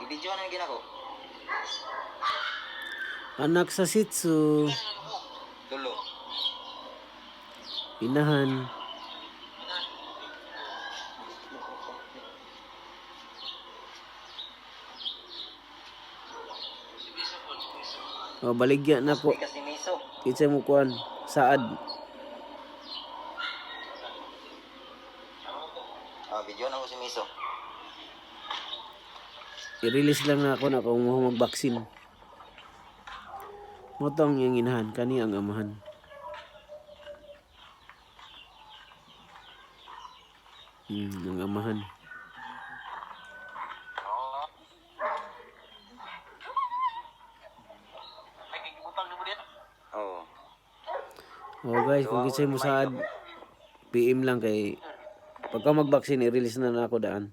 Gibidyo na gina ko. Anak sa sitsu. Tulo. Inahan. O, baligya na po. Kitsa mo kuan. Saad. Ah, video na ko si miso. I-release lang na ako na kung mo magbaksin. Motong yung inahan. Kani ang amahan. Hmm, ang amahan. Oo. Oh guys, kung kitsa mo saad, PM lang kay pagka magbaksin, i-release na na ako daan.